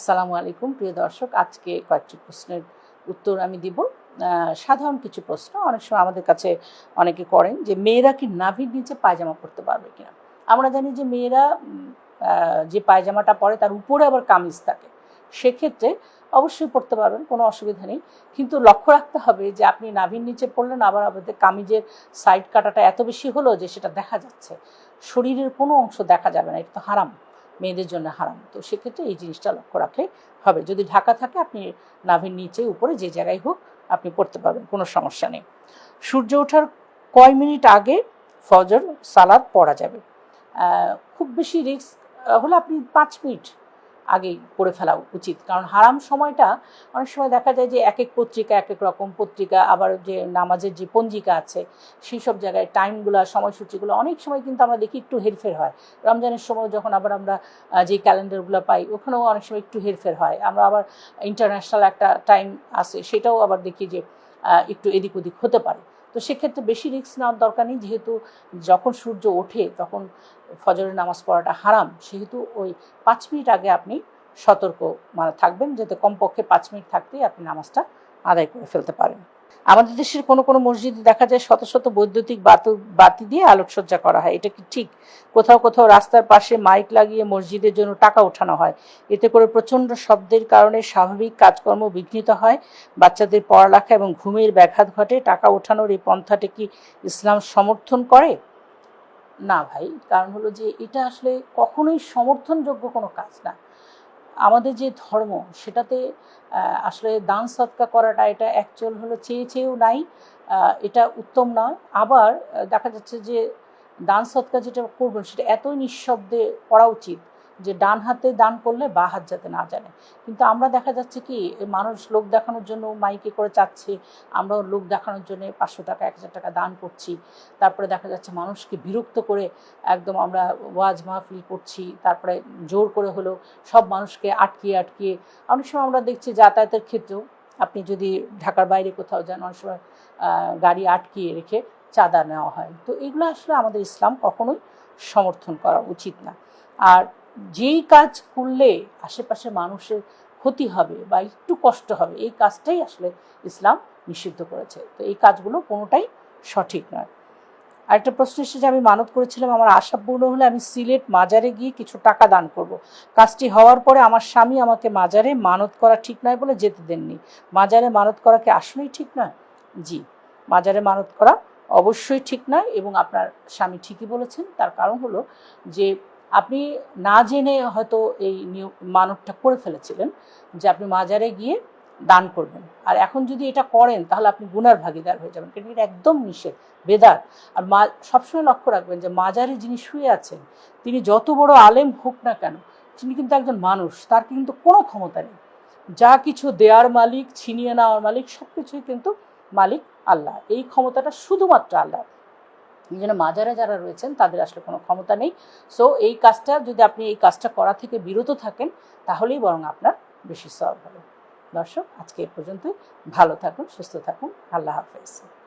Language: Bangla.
আসসালামু আলাইকুম, প্রিয় দর্শক। আজকে কয়েকটি প্রশ্নের উত্তর আমি দিব। সাধারণ কিছু প্রশ্ন। অনেক সময় আমাদের কাছে অনেকে করেন যে, মেয়েরা কি নাভির নিচে পায়জামা পরতে পারবে কিনা? আমরা জানি যে, মেয়েরা যে পায়জামাটা পরে তার উপরে আবার কামিজ থাকে। সেক্ষেত্রে অবশ্যই পড়তে পারবেন, কোনো অসুবিধা নেই। কিন্তু লক্ষ্য রাখতে হবে যে, আপনি নাভির নিচে পড়লেন, আবার আমাদের কামিজের সাইড কাটাটা এত বেশি হলো যে, সেটা দেখা যাচ্ছে। শরীরের কোনো অংশ দেখা যাবে না, এটা তো হারাম। মেয়েদের জন্য হারাম। তো সেক্ষেত্রে এই জিনিসটা লক্ষ্য রাখলে হবে। যদি ঢাকা থাকে, আপনি নাভির নিচে, উপরে যে জায়গায় হোক, আপনি পড়তে পারবেন, কোনো সমস্যা নেই। সূর্য ওঠার কয় মিনিট আগে ফজর সালাদ পড়া যাবে। খুব বেশি রিস্ক হলে আপনি পাঁচ মিনিট আগেই করে ফেলা উচিত। কারণ হারাম সময়টা অনেক সময় দেখা যায় যে এক এক পত্রিকা, এক এক রকম পত্রিকা, আবার যে নামাজের যে পঞ্জিকা আছে, সেই সব জায়গায় টাইমগুলো, সময়সূচিগুলো অনেক সময় কিন্তু আমরা দেখি একটু হেরফের হয়। রমজানের সময় যখন আবার আমরা যে ক্যালেন্ডারগুলো পাই, ওখানেও অনেক সময় একটু হেরফের হয়। আমরা আবার ইন্টারন্যাশনাল একটা টাইম আছে, সেটাও আবার দেখি যে একটু এদিক ওদিক হতে পারে। তো সেক্ষেত্রে বেশি রিস্ক নেওয়ার দরকার নেই, যেহেতু যখন সূর্য ওঠে তখন ফজরের নামাজ পড়াটা হারাম। সেহেতু ওই পাঁচ মিনিট আগে আপনি সতর্ক মানে থাকবেন, যাতে কমপক্ষে পাঁচ মিনিট থাকতেই আপনি নামাজটা আদায় করে ফেলতে পারেন। আমাদের দেশের কোনো কোনো মসজিদে দেখা যায় শত শত বৈদ্যুতিক বাতু, বাতি দিয়ে আলোকসজ্জা করা হয়। এটা কি ঠিক? কোথাও কোথাও রাস্তার পাশে মাইক লাগিয়ে মসজিদের জন্য টাকা ওঠানো হয়। এতে করে প্রচণ্ড শব্দের কারণে স্বাভাবিক কাজকর্ম বিঘ্নিত হয়। বাচ্চাদের পড়ালেখা এবং ঘুমের ব্যাঘাত ঘটে। টাকা ওঠানোর এই পন্থাটি কি ইসলাম সমর্থন করে? না ভাই, কারণ হলো যে এটা আসলে কখনোই সমর্থনযোগ্য কোনো কাজ না। আমাদের যে ধর্ম, সেটাতে আসলে দান সৎকা করাটা এটা অ্যাকচুয়াল হলো, চেয়ে চেয়েও নাই এটা উত্তম না। আবার দেখা যাচ্ছে যে, দান সৎকা যেটা করবেন, সেটা এতই নিঃশব্দে করা উচিত যে ডান হাতে দান করলে বা হাত যাতে না জানে। কিন্তু আমরা দেখা যাচ্ছে কি, মানুষ লোক দেখানোর জন্য মাইকে করে চাচ্ছে, আমরাও লোক দেখানোর জন্য পাঁচশো টাকা, এক হাজার টাকা দান করছি। তারপরে দেখা যাচ্ছে মানুষকে বিরক্ত করে একদম আমরা ওয়াজ মাহফিল করছি, তারপরে জোর করে হলো সব মানুষকে আটকিয়ে আটকিয়ে। অনেক সময় আমরা দেখছি যাতায়াতের ক্ষেত্রেও আপনি যদি ঢাকার বাইরে কোথাও যান, অনেক সময় গাড়ি আটকিয়ে রেখে চাঁদা নেওয়া হয়। তো এগুলো আসলে আমাদের ইসলাম কখনোই সমর্থন করা উচিত না। আর যেই কাজ করলে আশেপাশে মানুষের ক্ষতি হবে বা একটু কষ্ট হবে, এই কাজটাই আসলে ইসলাম নিষিদ্ধ করেছে। তো এই কাজগুলো কোনোটাই সঠিক নয়। আরেকটা প্রশ্ন এসেছে আমি মানত করেছিলাম, আমার আশা পূর্ণ হলে আমি সিলেট মাজারে গিয়ে কিছু টাকা দান করব। কাজটি হওয়ার পরে আমার স্বামী আমাকে মাজারে মানত করা ঠিক নয় বলে যেতে দেননি। মাজারে মানত করা কি আসলেই ঠিক নয়? জি, মাজারে মানত করা অবশ্যই ঠিক নয় এবং আপনার স্বামী ঠিকই বলেছেন। তার কারণ হলো যে আপনি না জেনে হয়তো এই মানতটা করে ফেলেছিলেন যে আপনি মাজারে গিয়ে দান করবেন। আর এখন যদি এটা করেন, তাহলে আপনি গুনার ভাগিদার হয়ে যাবেন। কিন্তু এটা একদম নিষেধ বেদার আর মা, সবসময় লক্ষ্য রাখবেন যে মাজারে যিনি শুয়ে আছেন, তিনি যত বড় আলেম হোক না কেন, তিনি কিন্তু একজন মানুষ, তার কিন্তু কোনো ক্ষমতা নেই। যা কিছু দেয়ার মালিক, ছিনিয়ে নেওয়ার মালিক সব কিছুই কিন্তু মালিক আল্লাহ। এই ক্ষমতাটা শুধুমাত্র আল্লাহ। জন্য মাজারে যারা রয়েছেন, তাদের আসলে কোনো ক্ষমতা নেই। সো এই কাজটা যদি আপনি এই কাজটা করা থেকে বিরত থাকেন, তাহলেই বরং আপনার বেশি সব হবে। দর্শক, আজকে এ পর্যন্তই। ভালো থাকুন, সুস্থ থাকুন। আল্লাহ হাফেজ।